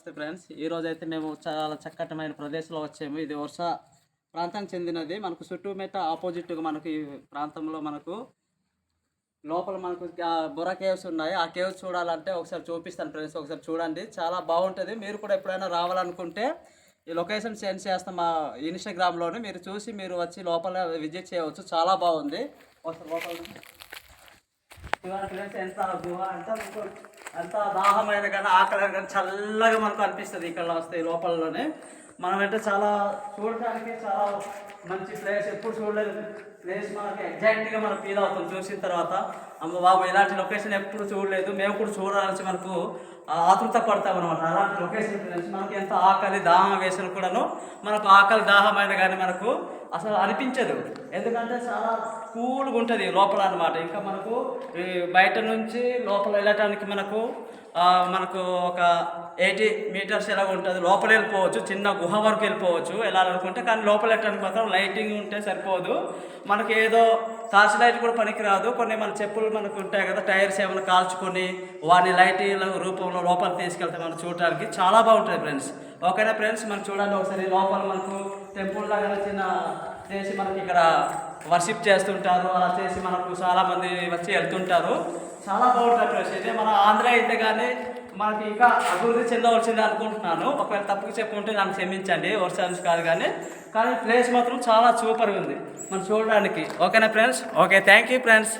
నమస్తే ఫ్రెండ్స్. ఈ రోజు అయితే మేము చాలా చక్కటమైన ప్రదేశంలో వచ్చాము. ఇది వర్ష ప్రాంతానికి చెందినది. మనకు చుట్టూ మెట్ట ఆపోజిట్గా మనకు ఈ ప్రాంతంలో మనకు లోపల మనకు ఆ బొర కేవ్స్ ఉన్నాయి. ఆ కేవ్స్ చూడాలంటే ఒకసారి చూపిస్తాను ఫ్రెండ్స్. ఒకసారి చూడండి. చాలా బాగుంటుంది. మీరు కూడా ఎప్పుడైనా రావాలనుకుంటే ఈ లొకేషన్ సెండ్ చేస్తాం మా ఇన్స్టాగ్రామ్లోనే మీరు చూసి మీరు వచ్చి లోపల విజిట్ చేయవచ్చు. చాలా బాగుంది. ఒకసారి లోపల ఫ్రెండ్స్ ఎంత గుహ ఎంత దాహమైన కానీ ఆకలి కానీ చల్లగా మనకు అనిపిస్తుంది ఇక్కడ వస్తే లోపలలోనే. మనం అంటే చాలా చూడటానికి చాలా మంచి ప్లేస్ ఎప్పుడు చూడలేదు. ప్లేస్ మనకి ఎగ్జాక్ట్గా మనం ఫీల్ అవుతాం చూసిన తర్వాత అమ్మ బాబు ఇలాంటి లొకేషన్ ఎప్పుడు చూడలేదు. మేము కూడా చూడాలని మనకు ఆతృత పడతాం అనమాట అలాంటి లొకేషన్ మనకి ఎంత ఆకలి దాహం వేసిన కూడాను మనకు ఆకలి దాహమైన కానీ మనకు అసలు అనిపించదు. ఎందుకంటే చాలా కూల్గా ఉంటుంది లోపల అనమాట ఇంకా మనకు ఈ బయట నుంచి లోపల వెళ్ళటానికి మనకు మనకు ఒక ఎయిటీ మీటర్స్ ఎలా ఉంటుంది. లోపల వెళ్ళిపోవచ్చు చిన్న గుహ వరకు వెళ్ళిపోవచ్చు వెళ్ళాలనుకుంటే కానీ లోపల వెళ్ళటానికి మాత్రం లైటింగ్ ఉంటే సరిపోదు. మనకి ఏదో టార్చ్ లైట్ కూడా పనికిరాదు. కొన్ని మన చెప్పులు మనకు ఉంటాయి కదా టైర్స్ ఏమైనా కాల్చుకొని వాడిని లైటింగ్ రూపంలో లోపల తీసుకెళ్తే మనం చూడడానికి చాలా బాగుంటుంది ఫ్రెండ్స్. ఓకేనా ఫ్రెండ్స్? మనం చూడండి ఒకసారి. లోపల మనకు టెంపుల్ లాగా చిన్న చేసి మనకి ఇక్కడ వర్షిప్ చేస్తుంటారు అలా చేసి మనకు చాలామంది వచ్చి వెళ్తుంటారు. చాలా బాగుంటుంది ఫ్రెండ్స్ అయితే మన ఆంధ్ర అయితే కానీ మనకి ఇంకా అభివృద్ధి చెందవలసింది అనుకుంటున్నాను. ఒకవేళ తప్పుకు చెప్పుకుంటే నన్ను క్షమించండి వర్షాన్స్ కాదు కానీ. కానీ ప్లేస్ మాత్రం చాలా సూపర్గా ఉంది. మనం చూడడానికి. ఓకేనా friends okay thank you friends